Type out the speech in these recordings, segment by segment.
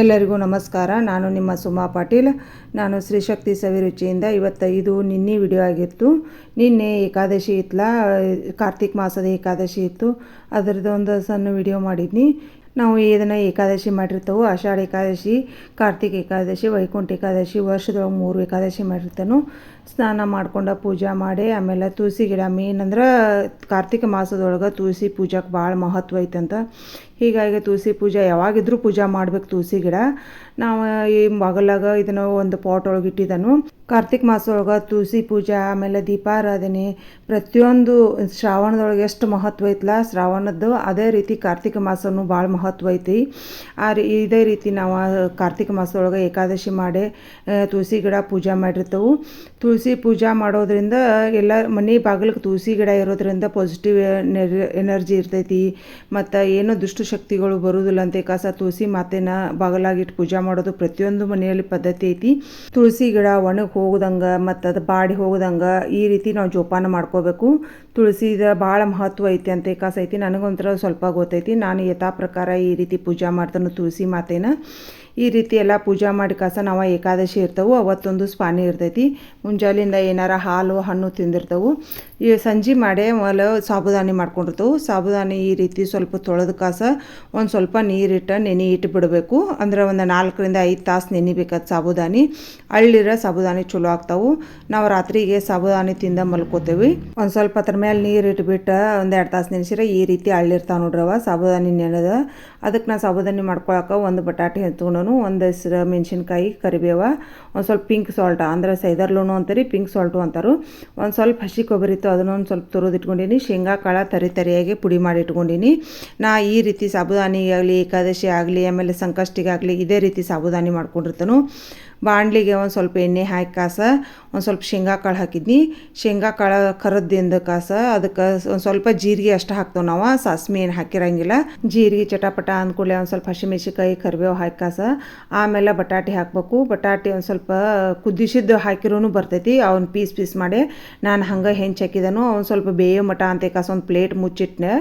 ಎಲ್ಲರಿಗೂ ನಮಸ್ಕಾರ. ನಾನು ನಿಮ್ಮ ಸುಮಾ ಪಾಟೀಲ್. ನಾನು ಶ್ರೀಶಕ್ತಿ ಸವಿರುಚಿಯಿಂದ ಇವತ್ತು ಇದು ನಿನ್ನೆ ವಿಡಿಯೋ ಆಗಿತ್ತು. ನಿನ್ನೆ ಏಕಾದಶಿ ಇತ್ತಲ್ಲ ಕಾರ್ತಿಕ್ ಮಾಸದ ಏಕಾದಶಿ ಇತ್ತು. ಅದರದ್ದು ಒಂದು ಸಣ್ಣ ವಿಡಿಯೋ ಮಾಡಿದ್ನಿ. ನಾವು ಇದನ್ನು ಏಕಾದಶಿ ಮಾಡಿರ್ತೇವೆ, ಆಷಾಢ ಏಕಾದಶಿ, ಕಾರ್ತಿಕ್ ಏಕಾದಶಿ, ವೈಕುಂಠ ಏಕಾದಶಿ ವರ್ಷದೊಳಗೆ ಮೂರು ಏಕಾದಶಿ ಮಾಡಿರ್ತಾನು ಸ್ನಾನ ಮಾಡ್ಕೊಂಡು ಪೂಜೆ ಮಾಡಿ, ಆಮೇಲೆ ತುಳಸಿ ಗಿಡ ಮೇನ್ ಅಂದ್ರೆ ಕಾರ್ತಿಕ ಮಾಸದೊಳಗೆ ತುಳಸಿ ಪೂಜಾಕ್ಕೆ ಭಾಳ ಮಹತ್ವ ಐತಂತ. ಹೀಗಾಗಿ ತುಳಸಿ ಪೂಜೆ ಯಾವಾಗಿದ್ರೂ ಪೂಜೆ ಮಾಡ್ಬೇಕು ತುಳಸಿ ಗಿಡ. ನಾವು ಈ ಮಗಲಾಗ ಇದನ್ನು ಒಂದು ಪಾಟ್ ಒಳಗೆ ಇಟ್ಟಿದ್ದನು ಕಾರ್ತಿಕ ಮಾಸದೊಳಗೆ ತುಳಸಿ ಪೂಜೆ, ಆಮೇಲೆ ದೀಪಾರಾಧನೆ, ಪ್ರತಿಯೊಂದು ಶ್ರಾವಣದೊಳಗೆ ಎಷ್ಟು ಮಹತ್ವ ಐತಲ್ಲ ಶ್ರಾವಣದ್ದು ಅದೇ ರೀತಿ ಕಾರ್ತಿಕ ಮಾಸನೂ ಭಾಳ ಮಹತ್ವ ಐತಿ. ಆ ರೀ, ಇದೇ ರೀತಿ ನಾವು ಕಾರ್ತಿಕ ಮಾಸದೊಳಗೆ ಏಕಾದಶಿ ಮಾಡಿ ತುಳಸಿ ಗಿಡ ಪೂಜೆ ಮಾಡಿರ್ತೇವೆ. ಪೂಜೆ ಮಾಡೋದ್ರಿಂದ ಎಲ್ಲ ಮನೆ ಬಾಗಿಲಕ್ಕೆ ತುಳಸಿ ಗಿಡ ಇರೋದ್ರಿಂದ ಪಾಸಿಟಿವ್ ಎನರ್ಜಿ ಇರ್ತೈತಿ. ಮತ್ತು ಏನೋ ದುಷ್ಟಶಕ್ತಿಗಳು ಬರುವುದಿಲ್ಲ ಅಂತ. ಕಸ, ತುಳಸಿ ಮಾತೆನ ಬಾಗಿಲಾಗಿಟ್ಟು ಪೂಜೆ ಮಾಡೋದು ಪ್ರತಿಯೊಂದು ಮನೆಯಲ್ಲಿ ಪದ್ಧತಿ ಐತಿ. ತುಳಸಿ ಗಿಡ ಒಣಗಿ ಹೋಗ್ದಂಗೆ ಮತ್ತು ಅದು ಬಾಡಿ ಹೋಗ್ದಂಗೆ ಈ ರೀತಿ ನಾವು ಜೋಪಾನ ಮಾಡ್ಕೋಬೇಕು. ತುಳಸಿದ ಭಾಳ ಮಹತ್ವ ಐತಿ ಅಂತ. ಕಾಸ ಐತಿ. ನನಗೊಂಥರ ಸ್ವಲ್ಪ ಗೊತ್ತೈತಿ. ನಾನು ಯಥಾ ಪ್ರಕಾರ ಈ ರೀತಿ ಪೂಜೆ ಮಾಡ್ತಾನೆ ತುಳಸಿ ಮಾತೆನ. ಈ ರೀತಿ ಎಲ್ಲ ಪೂಜೆ ಮಾಡಿ ಕಾಸ ನಾವು ಏಕಾದಶಿ ಇರ್ತವೆ, ಅವತ್ತೊಂದು ಸ್ಪಾನಿ ಇರ್ತೈತಿ. ಮುಂಜಾಲಿಂದ ಏನಾರ ಹಾಲು, ಹಣ್ಣು ತಿಂದಿರ್ತವೆ. ಈ ಸಂಜೆ ಮಾಡೇ ಮೊದಲು ಸಾಬುದಾನಿ ಮಾಡ್ಕೊಂಡಿರ್ತವೆ. ಸಾಬುದಾನಿ ಈ ರೀತಿ ಸ್ವಲ್ಪ ತೊಳೆದ ಕಾಸ ಒಂದು ಸ್ವಲ್ಪ ನೀರಿಟ್ಟು ನೆನೆ ಇಟ್ಟು ಬಿಡಬೇಕು. ಅಂದ್ರೆ ಒಂದು ನಾಲ್ಕರಿಂದ ಐದು ತಾಸು ನೆನಿಬೇಕಾದ ಸಾಬುದಾನಿ ಅಳ್ಳಿರೋ ಸಾಬುದಾನಿ ಚಲೋ ಆಗ್ತಾವೆ. ನಾವು ರಾತ್ರಿಗೆ ಸಾಬುದಾನಿ ತಿಂದ ಮಲ್ಕೋತೇವೆ. ಒಂದು ಸ್ವಲ್ಪ ಅದ್ರ ಮೇಲೆ ನೀರು ಇಟ್ಬಿಟ್ಟು ಒಂದು ಎರಡು ತಾಸು ನೆನೆಸಿದ್ರೆ ಈ ರೀತಿ ಅಳ್ಳಿರ್ತಾವೆ ನೋಡ್ರವ ಸಾಬುದಾನಿ ನೆನೆದ. ಅದಕ್ಕೆ ನಾ ಸಾಬುದಾನಿ ಮಾಡ್ಕೊಳಕ್ಕೆ ಒಂದು ಬಟಾಟೆ ಎತ್ಕೊಂಡನು ಒಂದು ಹೆಸರು ಮೆಣಸಿನ್ಕಾಯಿ, ಕರಿಬೇವ, ಒಂದು ಸ್ವಲ್ಪ ಪಿಂಕ್ ಸಾಲ್ಟ್ ಅಂದ್ರೆ ಸೈದರ್ಲೂನು ಅಂತಾರೆ ಪಿಂಕ್ ಸಾಲ್ಟು ಅಂತಾರೆ. ಒಂದು ಸ್ವಲ್ಪ ಹಸಿ ಕೊಬ್ಬರಿ ಇತ್ತು ಅದನ್ನೊಂದು ಸ್ವಲ್ಪ ತುರಿದು ಇಟ್ಕೊಂಡೀನಿ. ಶೇಂಗಾ, ಕಾಳ ತರಿ ತರಿಯಾಗಿ ಪುಡಿ ಮಾಡಿ ಇಟ್ಕೊಂಡೀನಿ. ನಾ ಈ ರೀತಿ ಸಾಬುದಾನಿ ಆಗಲಿ ಏಕಾದಶಿ ಆಗಲಿ, ಆಮೇಲೆ ಸಂಕಷ್ಟಿಗಾಗಲಿ ಇದೇ ರೀತಿ ಸಾಬುದಾನಿ ಮಾಡ್ಕೊಂಡಿರ್ತಾನು. ಬಾಣಲಿಗೆ ಒಂದು ಸ್ವಲ್ಪ ಎಣ್ಣೆ ಹಾಕಿ ಕಾಸ, ಒಂದು ಸ್ವಲ್ಪ ಶೇಂಗಾ ಕಾಳು ಹಾಕಿದ್ನಿ. ಶೇಂಗಾ ಕಾಳು ಕರದ್ದಿಂದ ಕಾಸ, ಅದಕ್ಕೆ ಒಂದು ಸ್ವಲ್ಪ ಜೀರಿಗೆ ಅಷ್ಟು ಹಾಕ್ತೇವೆ ನಾವು. ಸಾಸ್ಮಿ ಏನು ಹಾಕಿರಂಗಿಲ್ಲ. ಜೀರಿಗೆ ಚಟಾಪಟ ಅಂದ್ಕೂಡಲೇ ಒಂದು ಸ್ವಲ್ಪ ಹಸಿಮೆಣಸಿಕಾಯಿ ಕರಿಬೇವು ಹಾಕಿ ಕಾಸ. ಆಮೇಲೆ ಬಟಾಟೆ ಹಾಕಬೇಕು. ಬಟಾಟೆ ಒಂದು ಸ್ವಲ್ಪ ಕುದಿಸಿದ್ದು ಹಾಕಿರೋನು ಬರ್ತೈತಿ. ಅವ್ನು ಪೀಸ್ ಪೀಸ್ ಮಾಡಿ ನಾನು ಹಂಗೆ ಹೆಂಚು ಹಾಕಿದನು, ಅವ್ನು ಸ್ವಲ್ಪ ಬೇಯೋ ಮಟ ಅಂತ ಕಾಸ ಒಂದು ಪ್ಲೇಟ್ ಮುಚ್ಚಿಟ್ನೆ.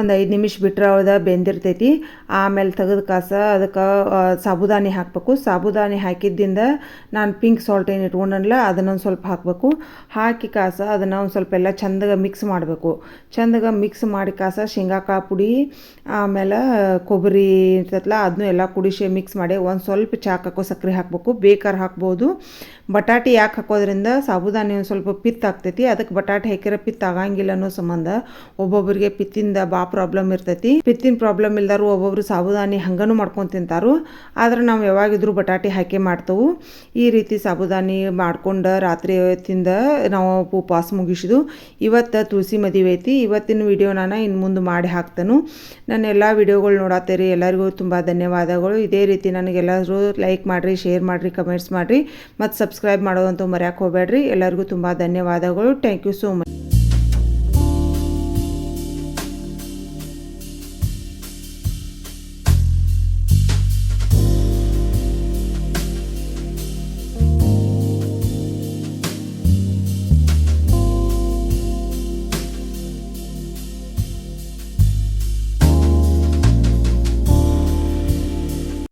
ಒಂದು ಐದು ನಿಮಿಷ ಬಿಟ್ರೆ ಅದ ಬೆಂದಿರ್ತೈತಿ. ಆಮೇಲೆ ತೆಗೆದು ಕಾಸ, ಅದಕ್ಕೆ ಸಾಬುದಾನಿ ಹಾಕಬೇಕು. ಸಾಬುದಾನಿ ಹಾಕಿದ್ದಿಂದ ನಾನು ಪಿಂಕ್ ಸಾಲ್ಟ್ ಏನು ಇಟ್ಕೊಂಡಲ್ಲ ಅದನ್ನೊಂದು ಸ್ವಲ್ಪ ಹಾಕಬೇಕು. ಹಾಕಿ ಕಾಸ, ಅದನ್ನು ಒಂದು ಸ್ವಲ್ಪ ಎಲ್ಲ ಚಂದಗೆ ಮಿಕ್ಸ್ ಮಾಡಬೇಕು. ಚಂದಗೆ ಮಿಕ್ಸ್ ಮಾಡಿ ಕಾಸ ಶೇಂಗಾ ಕಾಳು ಪುಡಿ, ಆಮೇಲೆ ಕೊಬ್ಬರಿ ಇರ್ತೈತಲ್ಲ ಅದನ್ನೂ ಎಲ್ಲ ಕುಡಿಸಿ ಮಿಕ್ಸ್ ಮಾಡಿ ಒಂದು ಸ್ವಲ್ಪ ಚಾಕ್ ಸಕ್ಕರೆ ಹಾಕಬೇಕು. ಬೇಕಾದ್ರೆ ಹಾಕ್ಬೋದು. ಬಟಾಟಿ ಯಾಕೆ ಹಾಕೋದ್ರಿಂದ ಸಾಬುದಾನಿ ಒಂದು ಸ್ವಲ್ಪ ಪಿತ್ ಆಗ್ತೈತಿ ಅದಕ್ಕೆ ಬಟಾಟೆ ಹಾಕಿರೋ ಪಿತ್ತಾಗಂಗಿಲ್ಲ ಅನ್ನೋ ಸಂಬಂಧ ಒಬ್ಬೊಬ್ಬರಿಗೆ ಪಿತ್ತಿಂದ ಬಾ ಪ್ರಾಬ್ಲಮ್ ಇರ್ತೈತಿ. ಪಿತ್ತಿನ ಪ್ರಾಬ್ಲಮ್ ಇಲ್ದಾರು ಒಬ್ಬೊಬ್ರು ಸಾಬುದಾನಿ ಹಂಗನೂ ಮಾಡ್ಕೊಂಡು ತಿಂತಾರು. ಆದ್ರೆ ನಾವು ಯಾವಾಗಿದ್ರು ಬಟಾಟೆ ಹಾಕಿ ಮಾಡ್ತವು. ಈ ರೀತಿ ಸಾಬುದಾನಿ ಮಾಡ್ಕೊಂಡು ರಾತ್ರಿ ತಿಂದ ನಾವು ಉಪವಾಸ ಮುಗಿಸಿದು, ಇವತ್ತು ತುಳಸಿ ಮದುವೆ ಐತಿ. ಇವತ್ತಿನ ವಿಡಿಯೋ ನಾನು ಇನ್ನು ಮುಂದೆ ಮಾಡಿ ಹಾಕ್ತಾನು. ನನ್ನ ಎಲ್ಲ ವಿಡಿಯೋಗಳು ನೋಡತ್ತೀರಿ ಎಲ್ಲರಿಗೂ ತುಂಬ ಧನ್ಯವಾದಗಳು. ಇದೇ ರೀತಿ ನನಗೆಲ್ಲರೂ ಲೈಕ್ ಮಾಡಿರಿ ಶೇರ್ ಮಾಡಿರಿ ಕಮೆಂಟ್ಸ್ ಮಾಡಿರಿ. ಮತ್ತು ಸಬ್ಸ್ಕ್ರೈಬ್ ಮಾಡೋದಂತೂ ಮರ್ಯಾಕೆ ಹೋಗಬೇಡ್ರಿ. ಎಲ್ಲರಿಗೂ ತುಂಬ ಧನ್ಯವಾದಗಳು. Thank you so much